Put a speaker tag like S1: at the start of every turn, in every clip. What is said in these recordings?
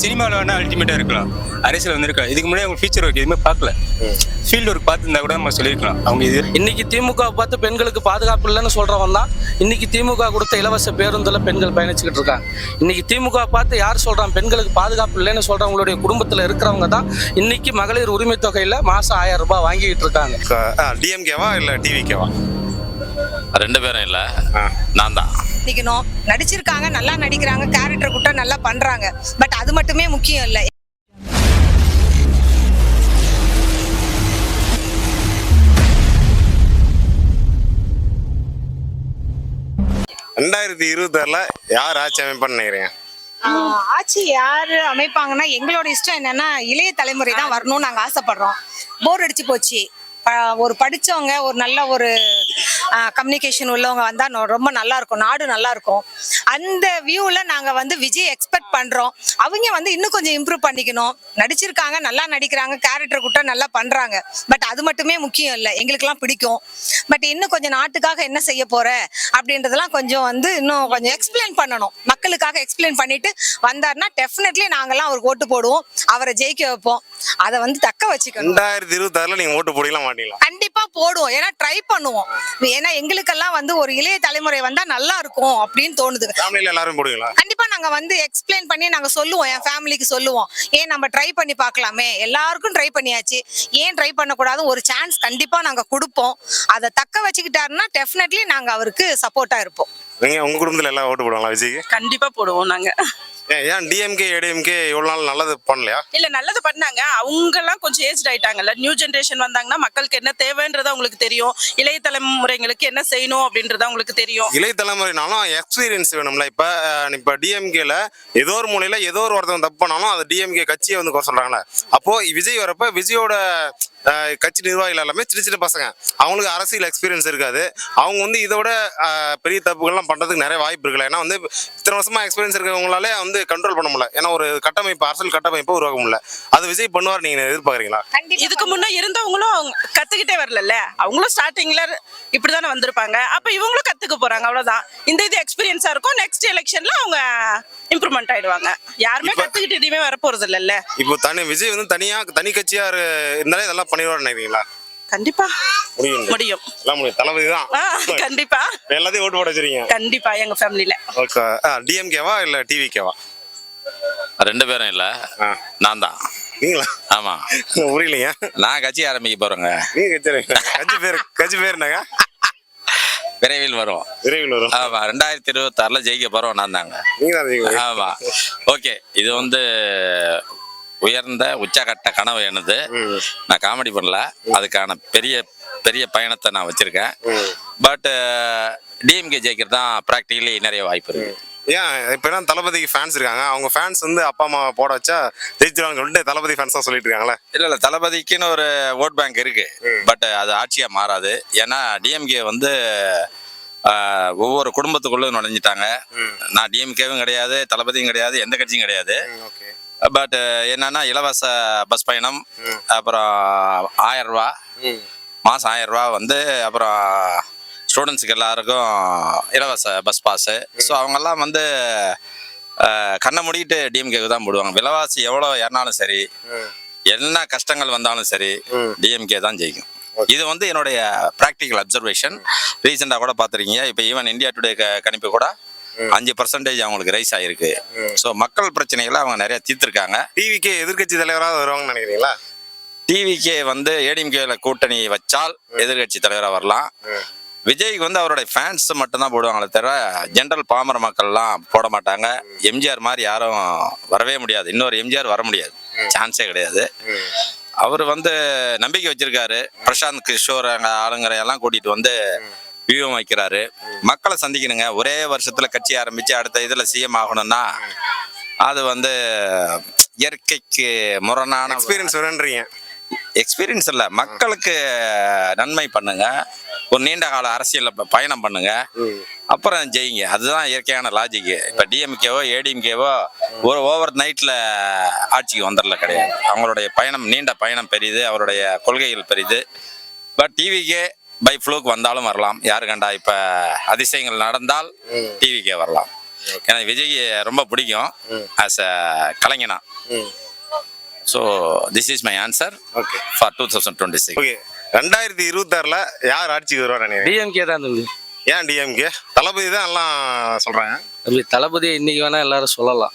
S1: சினிமாவில் வேணா அல்டிமேட்டாக இருக்கலாம். அரசியல் வந்திருக்கலாம். இதுக்கு முன்னாடி அவங்க ஃபீச்சர் ஒர்க் எதுவுமே பார்க்கல. ஃபீல்டு ஒர்க் பார்த்துருந்தா கூட நம்ம சொல்லியிருக்கலாம். அவங்க இது
S2: இன்னைக்கு திமுக பார்த்து பெண்களுக்கு பாதுகாப்பு இல்லைன்னு சொல்றவன் தான். இன்னைக்கு திமுக கொடுத்த இலவச பேருந்துல பெண்கள் பயணிச்சுக்கிட்டு இருக்காங்க. இன்னைக்கு திமுக பார்த்து யார் சொல்றான்? பெண்களுக்கு பாதுகாப்பு இல்லைன்னு சொல்றவங்களுடைய குடும்பத்துல இருக்கிறவங்க தான் இன்னைக்கு மகளிர் உரிமை தொகையில மாசம் ஆயிரம் ரூபாய் வாங்கிட்டு இருக்காங்க.
S3: டிஎம்கேவா இல்ல டிவிகேவா
S4: ரெண்டு பேரும் இல்ல. நான் தான்.
S5: நடிக்கணும். நடிச்சிருக்காங்க நல்லா நடிக்கிறாங்க கேரக்டர் கூட நல்லா பண்றாங்க. பட் அது மட்டுமே முக்கியம் இல்லை.
S3: ரெண்டாயிரத்தி இருபத்தாறுல யார் ஆட்சி அமைப்பான்னு நினைக்கிறீங்க?
S5: ஆட்சி யாரு அமைப்பாங்கன்னா எங்களோட இஷ்டம் என்னன்னா இளைய தலைமுறை தான் வரணும்னு நாங்க ஆசைப்படுறோம். போர் அடிச்சு போச்சு. ஒரு படிச்சவங்க ஒரு நல்ல ஒரு கம்யூனிகேஷன் உள்ளவங்க வந்தா நொ- ரொம்ப நல்லா இருக்கும் நாடு நல்லா இருக்கும் அந்த வியூல நாங்க வந்து விஜய் எக்ஸ்பெக்ட் பண்றோம். அவங்க வந்து இன்னும் கொஞ்சம் இம்ப்ரூவ் பண்ணிக்கணும். நடிச்சிருக்காங்க நல்லா நடிக்கிறாங்க கேரக்டர் கூட நல்லா பண்றாங்க. பட் அது மட்டுமே முக்கியம் இல்லை. எங்களுக்கெல்லாம் பிடிக்கும். பட் இன்னும் கொஞ்சம் நாட்டுக்காக என்ன செய்ய போற அப்படின்றதெல்லாம் கொஞ்சம் வந்து இன்னும் கொஞ்சம் எக்ஸ்பிளைன் பண்ணணும். மக்களுக்காக எக்ஸ்பிளைன் பண்ணிட்டு வந்தாருன்னா டெஃபினெட்லி நாங்கெல்லாம் அவருக்கு ஓட்டு போடுவோம். அவரை ஜெயிக்க வைப்போம். அதை வந்து தக்க வச்சுக்கணும்.
S3: ரெண்டாயிரத்தி இருபத்தாறுல நீங்க ஓட்டு போடலாம் மாட்டீங்களா?
S5: கண்டிப்பா. போடுவோம். ஏன்னா ட்ரை பண்ணுவோம். ஏன்னா எங்களுக்கெல்லாம் வந்து ஒரு இளைய தலைமுறை வந்தா நல்லா இருக்கும் அப்படின்னு தோணுது.
S3: ஃபேமிலியில எல்லாரும் போடுவீங்களா?
S5: கண்டிப்பா நாங்க வந்து எக்ஸ்பிளைன் பண்ணி நாங்க சொல்லுவோம். என் ஃபேமிலிக்கு சொல்லுவோம். ஏன் நம்ம ட்ரை பண்ணி பார்க்கலாமே? எல்லாருக்கும் ட்ரை பண்ணியாச்சு. ஏன் ட்ரை பண்ணக்கூடாது ஒரு சான்ஸ் கண்டிப்பா நாங்க கொடுப்போம். அதை தக்க வச்சுக்கிட்டாருன்னா டெஃபினெட்லி நாங்க அவருக்கு சப்போர்ட்டா இருப்போம்.
S3: நீங்க உங்க குடும்பத்துல எல்லாம் ஓட்டு போடுவாங்களா விஜய்க்கு?
S6: கண்டிப்பா போடுவோம் நாங்க.
S3: ஏன் ஏன் டிஎம்கே ஏடிஎம்கே இவ்வளவு நாள் நல்லது பண்ணலையா?
S6: இல்ல நல்லது பண்ணாங்க. அவங்க எல்லாம் கொஞ்சம் ஏஜ் ஆயிட்டாங்கல்ல. நியூ ஜெனரேஷன் வந்தாங்கன்னா மக்களுக்கு என்ன தேவைன்றது அவங்களுக்கு தெரியும். இளைய தலைமுறைங்களுக்கு என்ன செய்யணும் அப்படின்றது அவங்களுக்கு தெரியும்.
S3: இளைய தலைமுறைனாலும் எக்ஸ்பீரியன்ஸ் வேணும்ல. இப்ப இப்ப டிஎம்கேல ஏதோ ஒரு மூலையில ஏதோ ஒரு ஒருத்தவங்க தப்பு பண்ணாலும் அது டிஎம்கே கட்சியை வந்து குறை சொல்றாங்களே அப்போ விஜய் வரப்ப விஜயோட கட்சி நிர்வாகிகள் எல்லாமே சின்ன சின்ன பசங்க. அவங்களுக்கு அரசியல் எக்ஸ்பீரியன்ஸ் இருக்காது. அவங்க வந்து இதோட பெரிய தப்புகள்லாம் பண்றதுக்கு நிறைய வாய்ப்பு இருக்குல்ல. ஏன்னா வந்து இத்தனை வருஷமா எக்ஸ்பீரியன்ஸ் இருக்கிறவங்களாலே வந்து கண்ட்ரோல் பண்ண முடியல. ஏன்னா ஒரு கட்டமைப்பு அரசியல் கட்டமைப்பு உருவாக்க முடியல. அது விஜய் பண்ணுவார் நீங்க எதிர்பார்க்கறீங்களா?
S6: இதுக்கு முன்ன இருந்தவங்களும் அவங்க கத்துக்கிட்டே வரல அவங்களும் ஸ்டார்டிங்ல இப்படிதானே வந்திருப்பாங்க. அப்ப இவங்களும் கத்துக்க போறாங்க அவ்வளவுதான். இந்த இது எக்ஸ்பீரியன்ஸா இருக்கும். நெக்ஸ்ட் எலெக்ஷன்ல அவங்க இம்ப்ரூவ்மெண்ட் ஆயிடுவாங்க. யாருமே கத்துக்கிட்டு எதுவுமே வர போறது இல்லல்ல
S3: இப்போ தனி விஜய் வந்து தனியா தனி கட்சியா இரு- இருந்தாலே இதெல்லாம் பண்ணிடுவார் நினைக்கிறீங்களா?
S6: கண்டிப்பா.
S3: முடியும்.
S6: முடியும்.
S3: எல்லாம் முடியும். தளபதி தான்.
S6: கண்டிப்பா.
S3: எல்லாத்தையும் ஓட்டு போட வச்சிருக்கீங்க.
S6: கண்டிப்பா எங்க ஃபேமிலில
S3: ஓகே. டிஎம்கேவா இல்ல டிவிகேவா
S4: ரெண்டு பேரும் இல்ல. நான் தான்.
S3: நீங்களா?
S4: ஆமா.
S3: புரியலைங்க
S4: நான் கட்சி ஆரம்பிக்க போறேங்க.
S3: நீங்க கட்சி பேர் கட்சி பேர் என்னங்க?
S4: விரைவில் வரும்
S3: விரைவில் வரும்
S4: ஆமா ரெண்டாயிரத்தி இருபத்தி ஆறுல ஜெயிக்க போறோம் நான் தாங்க. ஆமா. ஓகே. இது வந்து உயர்ந்த உச்சகட்ட கனவு எனது. நான் காமெடி பண்ணல. அதுக்கான பெரிய பெரிய பயணத்தை நான் வச்சிருக்கேன். பட் டிஎம்கே ஜெயிக்கிறது தான் ப்ராக்டிகலி நிறைய வாய்ப்பு இருக்கு.
S3: ஏன் இப்ப என்ன தளபதிக்கு ஃபேன்ஸ் இருக்காங்க. அவங்க ஃபேன்ஸ் வந்து அப்பா அம்மா போட வச்சா ஜெயிச்சிருவாங்க சொல்லிட்டு தளபதி ஃபேன்ஸ் தான் சொல்லிட்டு இருக்காங்களே?
S4: இல்ல இல்ல. தளபதிக்குன்னு ஒரு ஓட் பேங்க் இருக்கு. பட் அது ஆட்சியா மாறாது. ஏன்னா டிஎம்கே வந்து ஒவ்வொரு குடும்பத்துக்குள்ள நுழைஞ்சிட்டாங்க. நான் டிஎம்கேவும் கிடையாது தளபதியும் கிடையாது எந்த கட்சியும் கிடையாது.
S3: ஓகே.
S4: பட் என்னன்னா இலவச பஸ் பயணம் அப்புறம் ஆயிரம் ரூபா மாதம் ஆயிரம் ரூபா வந்து அப்புறம் ஸ்டூடெண்ட்ஸுக்கு எல்லாருக்கும் இலவச பஸ் பாஸு ஸோ அவங்கெல்லாம் வந்து கண்ணை மூடிட்டு டிஎம்கேக்கு தான் போடுவாங்க. விலைவாசி எவ்வளோ ஏறினாலும் சரி என்ன கஷ்டங்கள் வந்தாலும் சரி டிஎம்கே தான் ஜெயிக்கும். இது வந்து என்னுடைய ப்ராக்டிக்கல் அப்சர்வேஷன் ரீசெண்டாக கூட பார்த்துருக்கீங்க. இப்போ ஈவன் இந்தியா டுடே கணிப்பு கூட அஞ்சு பர்சன்டேஜ் அவங்களுக்கு ரைஸ் ஆயிருக்கு. ஸோ மக்கள் பிரச்சனைகளை அவங்க நிறைய தீர்த்திருக்காங்க.
S3: டிவிக்கே எதிர்க்கட்சி தலைவராக வருவாங்கன்னு நினைக்கிறீங்களா?
S4: டிவிகே வந்து ஏடிஎம்கேல கூட்டணி வச்சால் எதிர்கட்சி தலைவராக வரலாம். விஜய்க்கு வந்து அவருடைய ஃபேன்ஸ் மட்டும்தான் போடுவாங்களே தவிர ஜென்ரல் பாமர மக்கள்லாம் போட மாட்டாங்க. எம்ஜிஆர் மாதிரி யாரும் வரவே முடியாது. இன்னொரு எம்ஜிஆர் வர முடியாது. சான்ஸே கிடையாது. அவர் வந்து நம்பிக்கை வச்சிருக்காரு. பிரசாந்த் கிஷோர் அங்க ஆளுங்கரை எல்லாம் கூட்டிட்டு வந்து வியூகம் வைக்கிறாரு. மக்களை சந்திக்கணுங்க. ஒரே வருஷத்துல கட்சி ஆரம்பிச்சு அடுத்த இதுல சிஎம் ஆகணும்னா அது வந்து இயற்கைக்கு முரணான
S3: எக்ஸ்பீரியன்ஸ் வேணுன்றீங்க
S4: எக்ஸ்பீரியன்ஸ் இல்லை. மக்களுக்கு நன்மை பண்ணுங்க. ஒரு நீண்ட கால அரசியல்ல பயணம் பண்ணுங்க. அப்புறம் ஜெயிங்க. அதுதான் இயற்கையான லாஜிக் இப்போ டிஎம்கேவோ ஏடிஎம்கேவோ ஒரு ஓவர் நைட்ல ஆட்சிக்கு வந்துடல கிடையாது. அவங்களுடைய பயணம் நீண்ட பயணம் பெரியது அவருடைய கொள்கைகள் பெரியது பட் டிவிக்கே பை ஃப்ளூக்கு வந்தாலும் வரலாம். யாரு கண்டா இப்போ அதிசயங்கள் நடந்தால் டிவிக்கே வரலாம். எனக்கு விஜய் ரொம்ப பிடிக்கும் as a கலைஞனா. So this is my answer
S3: okay.
S4: For two thousand twenty six
S3: okay. ரெண்டாயிரத்தி இருபத்தாறுல யார் ஆட்சிக்கு வருவார் நினைக்கிறீங்க?
S2: டிஎம்கே தான் தம்பி.
S3: ஏன் டிஎம்கே தளபதி தான் எல்லாம் சொல்றாங்க.
S2: தம்பி தளபதியை இன்னைக்கு வேணா எல்லாரும் சொல்லலாம்.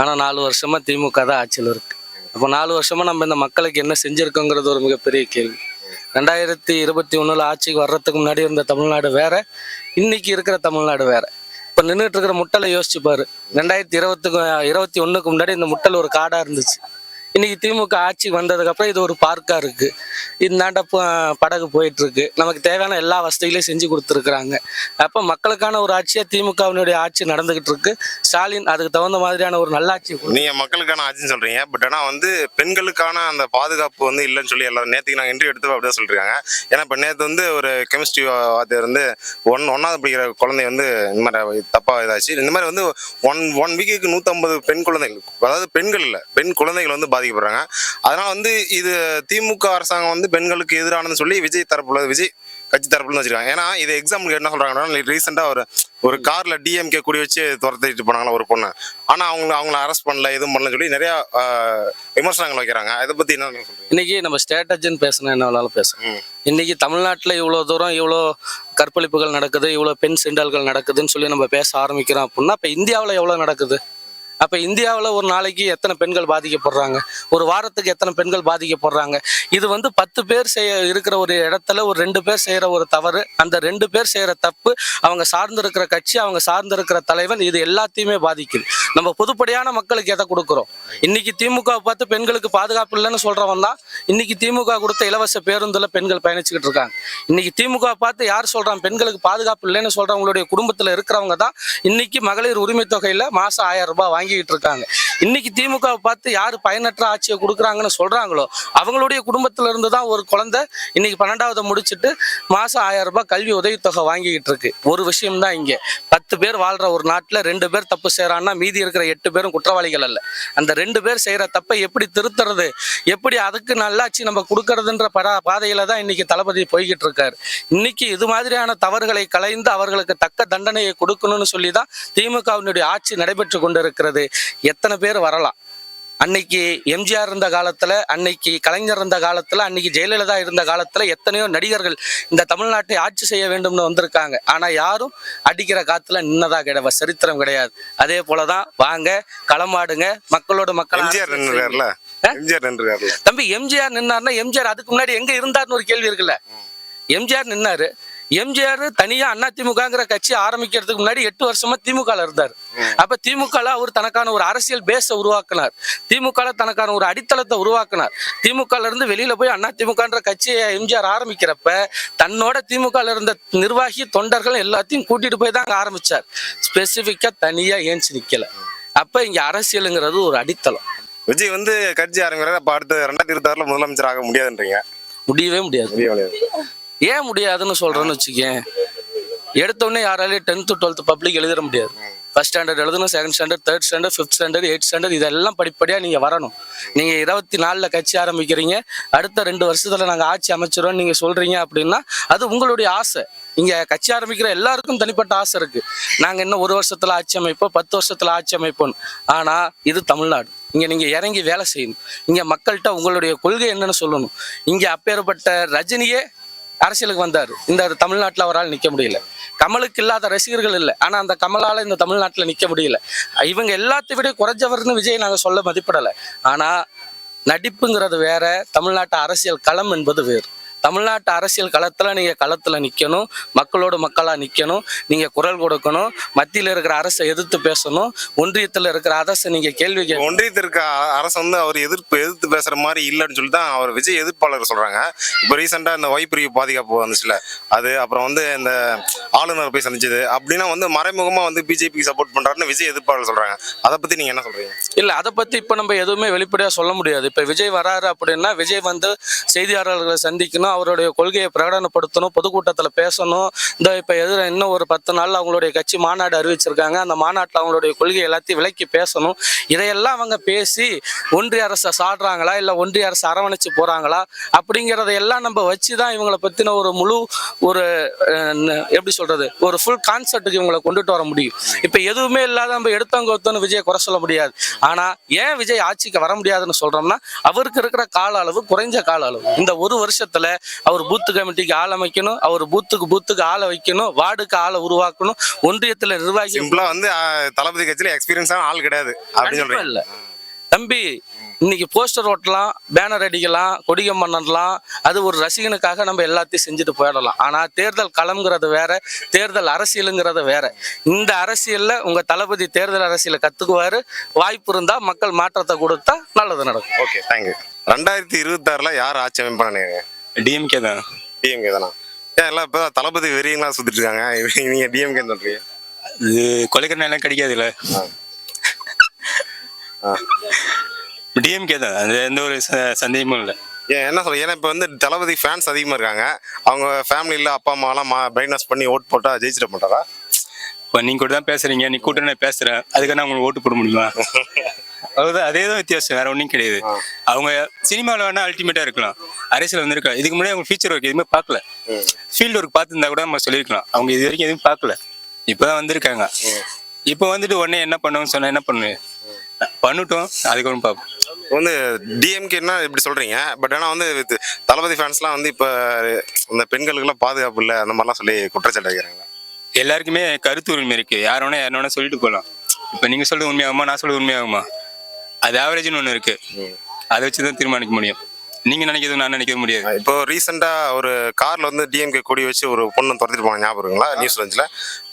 S2: ஆனா நாலு வருஷமா திமுக தான் ஆட்சியில் இருக்கு. அப்போ நாலு வருஷமா நம்ம இந்த மக்களுக்கு என்ன செஞ்சிருக்கோங்கிறது ஒரு மிகப்பெரிய கேள்வி. ரெண்டாயிரத்தி இருபத்தி ஒன்றில் ஆட்சிக்கு வர்றதுக்கு முன்னாடி இருந்த தமிழ்நாடு வேற இன்னைக்கு இருக்கிற தமிழ்நாடு வேற. இப்போ நின்றுட்டு இருக்கிற முட்டலை யோசிச்சுப்பார். ரெண்டாயிரத்தி இருபத்துக்கு இருபத்தி ஒன்றுக்கு முன்னாடி இந்த முட்டல் ஒரு காடாக இருந்துச்சு. இன்னைக்கு திமுக ஆட்சி வந்ததுக்கப்புறம் இது ஒரு பார்க்காக இருக்கு. இந்தாண்ட ப- படகு போயிட்டு இருக்கு நமக்கு தேவையான எல்லா வசதிகளையும் செஞ்சு கொடுத்துருக்குறாங்க. அப்போ மக்களுக்கான ஒரு ஆட்சியாக திமுகவினுடைய ஆட்சி நடந்துகிட்டு இருக்கு. ஸ்டாலின் அதுக்கு தகுந்த மாதிரியான ஒரு நல்ல ஆட்சி
S3: நீங்க மக்களுக்கான ஆட்சின்னு சொல்றீங்க. பட் ஆனால் வந்து பெண்களுக்கான அந்த பாதுகாப்பு வந்து இல்லைன்னு சொல்லி எல்லாரும் நேற்றுக்கு நாங்கள் இன்டர்வியூ எடுத்து அப்படிதான் சொல்லிருக்காங்க ஏன்னா இப்போ நேற்று வந்து ஒரு கெமிஸ்ட்ரி வாத்தியார் வந்து ஒன் ஒன்னாவது படிக்கிற குழந்தை வந்து இந்த மாதிரி தப்பாக இதாச்சு. இந்த மாதிரி வந்து ஒன் ஒன் வீக்குக்கு நூற்றம்பது பெண் குழந்தைகள். அதாவது பெண்கள் இல்லை பெண் குழந்தைகள் வந்து பாதிக்கப்படுறாங்க. அதனால வந்து இது திமுக அரசாங்கம் வந்து பெண்களுக்கு எதிரானதுன்னு சொல்லி விஜய் தரப்புல விஜய் கட்சி தரப்புல வச்சிருக்காங்க. ஏன்னா இது எக்ஸாம்பிளுக்கு என்ன சொல்றாங்கன்னா ரீசெண்டாக ஒரு ஒரு கார்ல டிஎம்கே கூடி வச்சு துரத்திட்டு போனாங்களா ஒரு பொண்ணு. ஆனா அவங்க அவங்கள அரெஸ்ட் பண்ணல எதுவும் பண்ணலன்னு சொல்லி நிறைய விமர்சனங்கள் வைக்கிறாங்க. இதை பத்தி என்ன
S2: இன்னைக்கு நம்ம ஸ்ட்ராட்டஜின்னு பேசணும் என்ன வேணாலும் பேசணும். இன்னைக்கு தமிழ்நாட்டில் இவ்வளோ தூரம் இவ்வளோ கற்பழிப்புகள் நடக்குது இவ்வளோ பெண் சிண்டல்கள் நடக்குதுன்னு சொல்லி நம்ம பேச ஆரம்பிக்கிறோம் அப்படின்னா இப்போ இந்தியாவில் எவ்வளோ நடக்குது? அப்போ இந்தியாவில் ஒரு நாளைக்கு எத்தனை பெண்கள் பாதிக்கப்படுறாங்க? ஒரு வாரத்துக்கு எத்தனை பெண்கள் பாதிக்கப்படுறாங்க? இது வந்து பத்து பேர் செய்ய இருக்கிற ஒரு இடத்துல ஒரு ரெண்டு பேர் செய்கிற ஒரு தவறு. அந்த ரெண்டு பேர் செய்கிற தப்பு அவங்க சார்ந்திருக்கிற கட்சி அவங்க சார்ந்திருக்கிற தலைவன் இது எல்லாத்தையுமே பாதிக்குது. நம்ம பொதுப்படியான மக்களுக்கு எதை கொடுக்குறோம்? இன்னைக்கு திமுக பார்த்து பெண்களுக்கு பாதுகாப்பு இல்லைன்னு சொல்கிறவன் தான் இன்னைக்கு திமுக கொடுத்த இலவச பேருந்தில் பெண்கள் பயணிச்சுக்கிட்டு இருக்காங்க. இன்னைக்கு திமுக பார்த்து யார் சொல்கிறான் பெண்களுக்கு பாதுகாப்பு இல்லைன்னு சொல்றவங்களுடைய குடும்பத்தில் இருக்கிறவங்க தான் இன்னைக்கு மகளிர் உரிமை தொகையில் மாதம் ஆயிரம் ரூபாய் வாங்கிட்டு இருக்காங்க. இன்னைக்கு திமுக பார்த்து யார் பயனற்ற ஆட்சியை கொடுக்குறாங்கன்னு சொல்றாங்களோ அவங்களுடைய குடும்பத்துல இருந்து தான் ஒரு குழந்தை இன்னைக்கு பன்னெண்டாவது முடிச்சுட்டு மாசம் ஆயிரம் ரூபாய் கல்வி உதவித்தொகை வாங்கிக்கிட்டு இருக்கு. ஒரு விஷயம் தான் பத்து பேர் வாழ்ற ஒரு நாட்டில் ரெண்டு பேர் தப்பு செய்யறான்னா மீதி இருக்கிற எட்டு பேரும் குற்றவாளிகள் அல்ல. அந்த ரெண்டு பேர் செய்யற தப்பை எப்படி திருத்துறது? எப்படி அதுக்கு நல்லாச்சு நம்ம கொடுக்கறதுன்ற படா பாதையில தான் இன்னைக்கு தளபதி போய்கிட்டு இருக்காரு. இன்னைக்கு இது மாதிரியான தவறுகளை கலைந்து அவர்களுக்கு தக்க தண்டனையை கொடுக்கணும்னு சொல்லி தான் திமுகவினுடைய ஆட்சி நடைபெற்று கொண்டிருக்கிறது. எத்தனை பேர் வரலாம். அன்னைக்கு எம்ஜிஆர் இருந்த காலத்துல அன்னைக்கு கலைஞர் இருந்த காலத்துல அன்னைக்கு ஜெயலலிதா இருந்த காலத்துல எத்தனையோ நடிகர்கள் இந்த தமிழ்நாட்டை ஆட்சி செய்ய வேண்டும்னு வந்திருக்காங்க. ஆனா யாரும் அடிக்கிற காத்துல நின்னதா கிடையாது. சரித்திரம் கிடையாது. அதே போலதான் வாங்க களமாடுங்க மக்களோட மக்கள் தம்பி எம்ஜிஆர் நின்னார்னா எம்ஜிஆர் அதுக்கு முன்னாடி எங்க இருந்தார்னு ஒரு கேள்வி இருக்குல்ல? எம்ஜிஆர் நின்னாரு எம்ஜிஆர் தனியா அண்ணா திமுகங்கிற கட்சி ஆரம்பிக்கிறதுக்கு முன்னாடி எட்டு வருஷமா திமுகல இருந்தார். அப்ப திமுகல அவர் தனக்கான ஒரு அரசியல் பேஸ உருவாக்குனார். திமுகல தனக்கான ஒரு அடித்தளத்தை உருவாக்குனார். திமுகல இருந்து வெளியில போய் அண்ணா திமுகன்ற கட்சியை எம்ஜிஆர் ஆரம்பிக்கிறப்ப தன்னோட திமுகல இருந்த நிர்வாகி தொண்டர்கள் எல்லாத்தையும் கூட்டிட்டு போய் தான் ஆரம்பிச்சார். ஸ்பெசிபிக்கா தனியா ஏஞ்சி நிக்கல. அப்ப இங்க அரசியலுங்கிறது ஒரு அடித்தளம்.
S3: விஜய் வந்து கட்சி ஆரம்பிக்கிறாரு. அப்ப அடுத்து ரெண்டாயிரத்தி இருபத்தாறுல முதலமைச்சர் ஆக முடியாதுன்றீங்க.
S2: முடியவே முடியாது.
S3: முடிய முடியாது.
S2: ஏன் முடியாதுன்னு சொல்கிறேன்னு வச்சுக்கேன். எடுத்தோடனே யாராலையும் டென்த்து டுவெல்த்து பப்ளிக் எழுதிட முடியாது. ஃபஸ்ட் ஸ்டாண்டர்ட் எழுதணும் second standard third standard fifth standard eight standard இதெல்லாம் படிப்படியாக நீங்கள் வரணும். நீங்கள் இருபத்தி நாலில் கட்சி ஆரம்பிக்கிறீங்க. அடுத்த ரெண்டு வருஷத்தில் நாங்கள் ஆட்சி அமைச்சிரோம் நீங்கள் சொல்கிறீங்க அப்படின்னா அது உங்களுடைய ஆசை. இங்கே கட்சி ஆரம்பிக்கிற எல்லாருக்கும் தனிப்பட்ட ஆசை இருக்குது நாங்கள் இன்னும் ஒரு வருஷத்தில் ஆட்சி அமைப்போம் பத்து வருஷத்தில் ஆட்சி அமைப்போம். ஆனால் இது தமிழ்நாடு. இங்கே நீங்கள் இறங்கி வேலை செய்யணும். இங்கே மக்கள்கிட்ட உங்களுடைய கொள்கை என்னன்னு சொல்லணும். இங்கே அப்பேற்பட்ட ரஜினியே அரசியலுக்கு வந்தார். இந்த தமிழ்நாட்டில் அவரால் நிற்க முடியல. கமலுக்கு இல்லாத ரசிகர்கள் இல்லை. ஆனால் அந்த கமலால் இந்த தமிழ்நாட்டில் நிற்க முடியல. இவங்க எல்லாத்தையும் விட குறைஞ்சவர்னு விஜய் நாங்கள் சொல்ல மதிப்பிடலை. ஆனால் நடிப்புங்கிறது வேற தமிழ்நாட்டு அரசியல் களம் என்பது வேறு. தமிழ்நாட்டு அரசியல் களத்தில் நீங்கள் களத்தில் நிற்கணும் மக்களோட மக்களாக நிற்கணும் நீங்கள் குரல் கொடுக்கணும் மத்தியில் இருக்கிற அரசை எதிர்த்து பேசணும் ஒன்றியத்தில் இருக்கிற அரசை நீங்கள் கேள்வி
S3: ஒன்றியத்தில் இருக்க அரசு வந்து அவர் எதிர்ப்பு எதிர்த்து பேசுற மாதிரி இல்லைன்னு சொல்லி தான் அவர் விஜய் எதிர்ப்பாளர் சொல்றாங்க. இப்போ ரீசெண்டா இந்த வைப்பிரிவு பாதுகாப்பு வந்துச்சுல அது அப்புறம் வந்து இந்த ஆளுநர் போய் சந்திச்சது. அப்படின்னா வந்து மறைமுகமா வந்து பிஜேபிக்கு சப்போர்ட் பண்றாருன்னு விஜய் எதிர்ப்பாளர் சொல்றாங்க. அதை பத்தி நீங்க என்ன சொல்றீங்க?
S2: இல்ல அதை பத்தி இப்ப நம்ம எதுவுமே வெளிப்படையா சொல்ல முடியாது. இப்ப விஜய் வராரு அப்படின்னா விஜய் வந்து செய்தியாளர்களை சந்திக்கணும் பண்ணணும் அவருடைய கொள்கையை பிரகடனப்படுத்தணும் பொதுக்கூட்டத்தில் பேசணும். இந்த இப்போ எதிர இன்னும் ஒரு பத்து நாள் அவங்களுடைய கட்சி மாநாடு அறிவிச்சிருக்காங்க. அந்த மாநாட்டில் அவங்களுடைய கொள்கை எல்லாத்தையும் விலக்கி பேசணும். இதையெல்லாம் அவங்க பேசி ஒன்றிய அரசை சாடுறாங்களா இல்லை ஒன்றிய அரசு அரவணைச்சு போகிறாங்களா அப்படிங்கிறதையெல்லாம் நம்ம வச்சு தான் இவங்களை பற்றின ஒரு முழு ஒரு எப்படி சொல்கிறது ஒரு ஃபுல் கான்செப்ட்டுக்கு இவங்களை கொண்டுட்டு வர முடியும். இப்போ எதுவுமே இல்லாத நம்ம எடுத்தவங்க ஒருத்தவங்க விஜய் குறை சொல்ல முடியாது. ஆனால் ஏன் விஜய் ஆட்சிக்கு வர முடியாதுன்னு சொல்கிறோம்னா அவருக்கு இருக்கிற கால அளவு குறைஞ்ச கால அளவு. இந்த ஒரு வருஷத்தில் அவர் பூத்து கமிட்டிக்கு ஆள் அமைக்கணும் அவர் பூத்துக்கு பூத்துக்கு ஆளை வைக்கணும் வார்டுக்கு ஆளை உருவாக்கணும் ஒன்றியத்தில் நிர்வாகி
S3: சிம்பிளா வந்து தளபதி கட்சியில எக்ஸ்பீரியன்ஸான ஆள் கிடையாது அப்படின்னு
S2: இல்ல. தம்பி இன்னைக்கு போஸ்டர் ஓட்டலாம் பேனர் அடிக்கலாம் கொடிகம் பண்ணலாம் அது ஒரு ரசிகனுக்காக நம்ம எல்லாத்தையும் செஞ்சுட்டு போயிடலாம். ஆனா தேர்தல் களம்ங்கிறது வேற தேர்தல் அரசியலுங்கிறது வேற. இந்த அரசியல்ல உங்க தளபதி தேர்தல் அரசியலை கத்துக்குவாரு வாய்ப்பு இருந்தா மக்கள் மாற்றத்தை கொடுத்தா நல்லது நடக்கும்.
S3: ஓகே தேங்க்யூ ரெண்டாயிரத்தி இருபத்தாறுல யார் ஆட்சி அமைப்பான்னு
S1: டிஎம்கே தான்?
S3: டிஎம்கே தானா? ஏன் எல்லாம் இப்போ தளபதி வெறியங்களா சுத்திட்டு இருக்காங்க. நீங்க டிஎம்கே சொல்றீங்க.
S1: இது கொலைக்கரணம் எல்லாம் கிடைக்காதுல்ல டிஎம்கே தான். அது எந்த ஒரு சந்தேகமும் இல்லை.
S3: ஏன் என்ன சொல்ல ஏன்னா இப்போ வந்து தளபதி ஃபேன்ஸ் அதிகமாக இருக்காங்க. அவங்க ஃபேமிலியில் அப்பா அம்மாலாம் பிரெயின் வாஷ் பண்ணி ஓட் போட்டா ஜெயிச்சிட மாட்டாரா?
S1: இப்போ நீங்கள் கூட தான் பேசுறீங்க. நீ கூட்ட நான் பேசுறேன் அதுக்கு நான் உங்களுக்கு ஓட்டு போட முடியுமா? அதுதான் அதே தான் வித்தியாசம். வேற ஒன்றும் கிடையாது. அவங்க சினிமாவில் வேணா அல்டிமேட்டாக இருக்கலாம். அரசியல் வந்திருக்கலாம் இதுக்கு முன்னாடி அவங்க ஃபீச்சர் ஒர்க் எதுவுமே பார்க்கல. ஃபீல்டு ஒர்க் பார்த்துருந்தா கூட நம்ம சொல்லியிருக்கலாம். அவங்க இது வரைக்கும் எதுவும் பார்க்கல. இப்போதான் வந்திருக்காங்க. இப்போ வந்துட்டு உடனே என்ன பண்ணுவோம்னு சொன்னா என்ன பண்ணு? பண்ணட்டும். அதுக்கப்புறம் பார்ப்போம்.
S3: வந்து டிஎம்கேன்னா இப்படி சொல்றீங்க. பட் ஆனால் வந்து தளபதி ஃபேன்ஸ்லாம் வந்து இப்போ இந்த பெண்களுக்கெல்லாம் பாதுகாப்பு இல்லை அந்த மாதிரிலாம் சொல்லி குற்றச்சாட்டு வைக்கிறாங்க.
S1: எல்லாருக்குமே கருத்து உரிமை இருக்கு. யார் வேணா யார் வேணா சொல்லிட்டு போகலாம் இப்போ நீங்க சொல்றது உண்மையாகுமா? நான் சொல்றது உண்மையாகுமா? அது ஆவரேஜ்னு ஒன்று இருக்கு. அதை வச்சு தான் தீர்மானிக்க முடியும். நீங்க நினைக்கிறது நான் நினைக்கிறது முடியாது.
S3: இப்போ ரீசெண்டாக ஒரு காரில் வந்து டிஎம்கே கொடி வச்சு ஒரு பொண்ணு துரத்திட்டு போன ஞாபகம் இருக்குங்களா? நியூஸ் வந்துச்சுல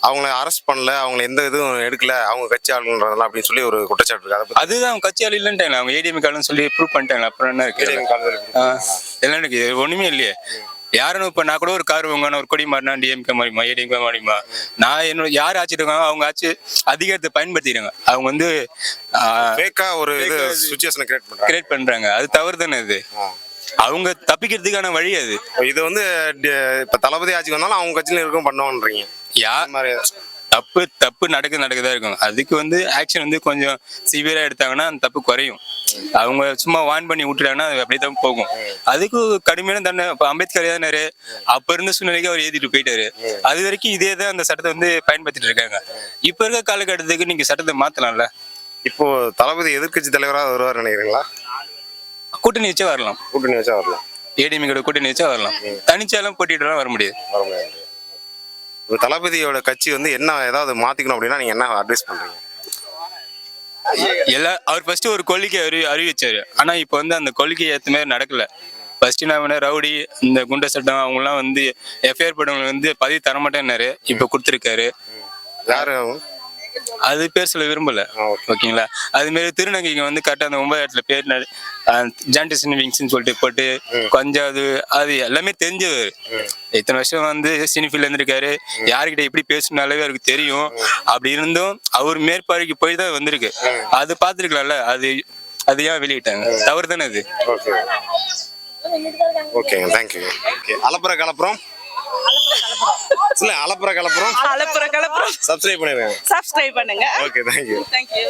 S3: அவங்கள அரெஸ்ட் பண்ணல அவங்கள எந்த இதுவும் எடுக்கல அவங்க கட்சி ஆளுன்றதெல்லாம் அப்படின்னு சொல்லி ஒரு குற்றச்சாட்டு இருக்கு.
S1: அதுதான் அவங்க கட்சியால் இல்லைன்ட்டாங்களா அவங்க ஏடிஎம் கார்டுன்னு சொல்லி ப்ரூவ் பண்ணிட்டாங்களா அப்புறம் என்ன இருக்கு? எல்லாம் இருக்கு? ஒண்ணுமே இல்லையே. யாரும் இப்போ நான் கூட ஒரு கார் வாங்கினா ஒரு கொடி மாறினா டிஎம்கே மாறிமா ஏடிஎம்கே மாறிமா நான் என்னோட யார் ஆட்சி இருக்காங்க அவங்க ஆட்சி அதிகாரத்தை பயன்படுத்திக்கிறாங்க. அவங்க வந்து
S3: ஒரு இது சுச்சுவேஷனை கிரியேட் பண்றாங்க.
S1: கிரியேட் பண்றாங்க. அது தவறு தானே இது அவங்க தப்பிக்கிறதுக்கான வழி அது.
S3: இது வந்து இப்ப தளபதி ஆட்சிக்கு வந்தாலும் அவங்க கட்சியில இருக்கும் பண்ணுவான்றீங்க
S1: யார்
S3: மாதிரி
S1: தப்பு தப்பு நடக்க நடக்கதா இருக்கும். அதுக்கு வந்து ஆக்ஷன் வந்து கொஞ்சம் சிவியரா எடுத்தாங்கன்னா அந்த தப்பு குறையும். அவங்க சும்மா வான் பண்ணி விட்டுட்டாங்கன்னா அது அப்படியே தான் போகும். அதுக்கு கடுமையான தண்டனை. இப்போ அம்பேத்கர் ஏதானாரு அப்ப இருந்த சூழ்நிலைக்கு அவர் ஏத்திட்டு போயிட்டாரு. அது வரைக்கும் இதே தான் அந்த சட்டத்தை வந்து பயன்படுத்திட்டு இருக்காங்க. இப்ப இருக்க காலகட்டத்துக்கு நீங்க சட்டத்தை மாத்தலாம்ல?
S3: இப்போ தளபதி எதிர்க்கட்சி தலைவராக வருவார் நினைக்கிறீங்களா?
S1: கூட்டணி வச்சா வரலாம்.
S3: கூட்டணி வச்சா வரலாம்.
S1: ஏடிஎம் கூட கூட்டணி வச்சா வரலாம். தனிச்சாலும் போட்டிட்டுலாம் வர முடியாது.
S3: வர முடியாது. தளபதியோட கட்சி வந்து என்ன ஏதாவது மாத்திக்கணும் அப்படின்னா நீங்க என்ன அட்வைஸ் பண்றீங்க?
S1: எல்லா அவர் ஃபர்ஸ்ட் ஒரு கொள்கையை அறி அறிவிச்சாரு. ஆனா இப்போ வந்து அந்த கொள்கை ஏத்த மாதிரி நடக்கல. ஃபர்ஸ்ட் நான் வேணா ரவுடி இந்த குண்ட சட்டம் அவங்கலாம் வந்து எஃப்ஐஆர் படவங்க வந்து பதவி தரமாட்டேன்னாரு. இப்போ கொடுத்துருக்காரு.
S3: யாரு
S1: அது பேர் சொல்ல விரும்பல. ஓகேங்களா? அது மாதிரி திருநங்கைக்கு வந்து கரெக்டாக அந்த ஒன்பது இடத்துல பேர் ஜான்டிசன் விங்ஸ்னு சொல்லிட்டு போட்டு கொஞ்சம் அது அது எல்லாமே தெரிஞ்சவர் இத்தனை வருஷம் வந்து சினி ஃபீல்ட்ல இருந்திருக்காரு. யாருக்கிட்ட எப்படி பேசணும்னாலே அவருக்கு தெரியும். அப்படி இருந்தும் அவர் மேற்பார்வைக்கு போய் தான் வந்திருக்கு. அது பார்த்துருக்கலாம்ல அது அது ஏன் வெளியிட்டாங்க? தவறு தானே அது?
S3: ஓகே. ஓகேங்க தேங்க்யூ ஓகே அலப்புற கலப்புறம். இல்ல அலப்புற கலப்புறம்.
S6: அலப்புற கலப்புறம்.
S3: சப்ஸ்கிரைப் பண்ணிருங்க
S6: சப்ஸ்கிரைப் பண்ணுங்க.
S3: Okay thank you
S6: thank you